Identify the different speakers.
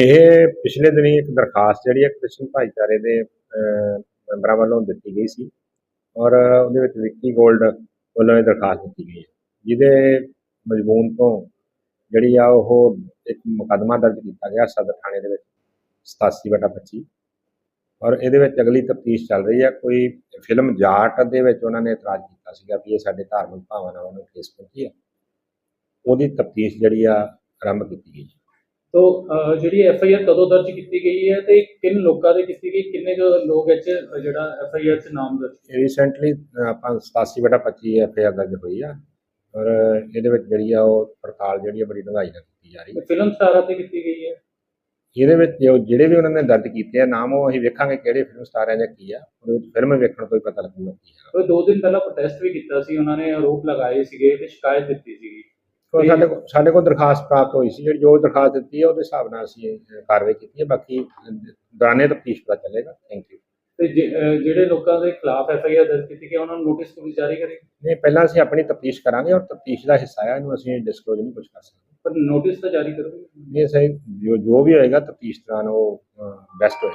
Speaker 1: ਇਹ ਪਿਛਲੇ ਦਿਨੀ ਇੱਕ ਦਰਖਾਸਤ ਜਿਹੜੀ ਹੈ ਕ੍ਰਿਸ਼ਨ ਭਾਈਚਾਰੇ ਦੇ ਮੈਂਬਰਾਂ ਵੱਲੋਂ ਦਿੱਤੀ ਗਈ ਸੀ ਔਰ ਉਹਦੇ ਵਿੱਚ ਵਿੱਕੀ 골ਡ ਵੱਲੋਂ ਇਹ ਦਰਖਾਸਤ ਦਿੱਤੀ ਗਈ ਹੈ। ਜਿਹਦੇ ਮਜ਼ਬੂਨ ਤੋਂ ਜਿਹੜੀ ਆ ਉਹ ਇੱਕ ਮੁਕੱਦਮਾ ਦਰਜ ਕੀਤਾ ਗਿਆ ਸਦਰ ਥਾਣੇ ਦੇ ਵਿੱਚ 87 ਬਟਾ 25 ਔਰ ਇਹਦੇ ਵਿੱਚ ਅਗਲੀ ਤਫਤੀਸ਼ ਚੱਲ ਰਹੀ ਹੈ ਕੋਈ ਫਿਲਮ ਜਾਟ ਦੇ ਵਿੱਚ ਉਹਨਾਂ ਨੇ ਇਤਰਾਜ਼ ਕੀਤਾ ਸੀਗਾ ਵੀ ਇਹ ਸਾਡੇ ਧਾਰਮਿਕ ਭਾਵਨਾਵਾਂ ਨੂੰ ਠੇਸ ਪਹੁੰਚੀ ਹੈ ਉਹਦੀ ਤਫਤੀਸ਼ ਜਿਹੜੀ ਆ ਆਰੰਭ ਕੀਤੀ ਗਈ ਹੈ।
Speaker 2: ਤੋ ਜਿਹੜੀ ਐਫ ਆਈ ਆਰ ਕਦੋਂ ਦਰਜ ਕੀਤੀ ਗਈ ਹੈ ਤੇ ਕਿੰਨ ਲੋਕਾਂ ਦੇ ਕੀਤੀ ਗਈ ਕਿੰਨੇ ਕੁ ਲੋਕ ਇਹ 'ਚ ਅਹ, ਜਿਹੜਾ ਐਫ ਆਈ ਆਰ 'ਚ ਨਾਮ ਦਰਜ
Speaker 1: ਰੀਸੈਂਟਲੀ ਆਪਾਂ 87 ਬਟਾ 25 ਐਫ ਆਈ ਆਰ ਦਰਜ ਹੋਈ ਆ ਔਰ ਇਹਦੇ ਵਿੱਚ ਜਿਹੜੀ ਆ ਉਹ ਪੜਤਾਲ ਜਿਹੜੀ ਆ ਬੜੀ ਡੂੰਘਾਈ ਨਾਲ ਕੀਤੀ ਜਾ ਰਹੀ ਹੈ
Speaker 2: ਫਿਲਮ ਸਟਾਰਾਂ ਤੇ ਕੀਤੀ ਗਈ ਹੈ?
Speaker 1: ਇਹਦੇ ਵਿੱਚ ਜੋ ਜਿਹੜੇ ਵੀ ਉਹਨਾਂ ਨੇ ਦਰਜ ਕੀਤੇ ਆ ਨਾਮ ਉਹ ਅਸੀਂ ਵੇਖਾਂਗੇ ਕਿਹੜੇ ਫਿਲਮ ਸਟਾਰਾਂ ਜਾਂ ਕੀ ਆ ਉਹਦੇ ਵਿੱਚ ਫਿਲਮ ਵੇਖਣ ਤੋਂ ਹੀ ਪਤਾ ਲੱਗੂਗਾ ਕੀ ਹੈ
Speaker 2: ਉਹ ਦੋ ਦਿਨ ਪਹਿਲਾਂ ਪ੍ਰੋਟੈਸਟ ਵੀ ਕੀਤਾ ਸੀ ਉਹਨਾਂ ਨੇ ਆਰੋਪ ਲਗਾਏ ਸੀਗੇ ਤੇ ਸ਼ਿਕਾਇਤ ਦਿੱਤੀ ਸੀਗੀ
Speaker 1: ਉਹ ਸਾਡੇ ਕੋਲ ਸਾਡੇ ਕੋਲ ਦਰਖਾਸਤ ਪ੍ਰਾਪਤ ਹੋਈ ਸੀ ਜਿਹੜੀ ਜੋ ਦਰਖਾਸਤ ਦਿੱਤੀ ਹੈ ਉਹਦੇ ਹਿਸਾਬ ਨਾਲ ਅਸੀਂ ਇਹ ਕਾਰਵਾਈ ਕੀਤੀ ਹੈ ਬਾਕੀ ਦੌਰਾਨੇ ਤਫਤੀਸ਼ ਪਤਾ ਚੱਲੇਗਾ। ਥੈਂਕ ਯੂ
Speaker 2: ਤੇ ਜੇ- ਅਹ, ਜਿਹੜੇ ਲੋਕਾਂ ਦੇ ਖਿਲਾਫ ਐਫ ਆਈ ਆਰ ਦਰਜ ਕੀਤੀ ਗਈ ਉਹਨਾਂ ਨੂੰ ਨੋਟਿਸ ਪੁਲਿਸ ਜਾਰੀ ਕਰੇਗੀ
Speaker 1: ਨਹੀਂ ਪਹਿਲਾਂ ਅਸੀਂ ਆਪਣੀ ਤਫਤੀਸ਼ ਕਰਾਂਗੇ ਔਰ ਤਫਤੀਸ਼ ਦਾ ਹਿੱਸਾ ਹੈ ਇਹਨੂੰ ਅਸੀਂ ਡਿਸਕਲੋਜ਼ ਨਹੀਂ ਕੁਝ ਕਰ ਸਕਦੇ।
Speaker 2: ਪਰ ਨੋਟਿਸ ਤਾਂ ਜਾਰੀ ਕਰੋਗੇ?
Speaker 1: ਇਹ ਸਹੀ ਜੋ ਜੋ ਵੀ ਹੋਏਗਾ ਤਫਤੀਸ਼ ਦੌਰਾਨ ਉਹ ਬੈਸਟ ਹੋਏਗਾ।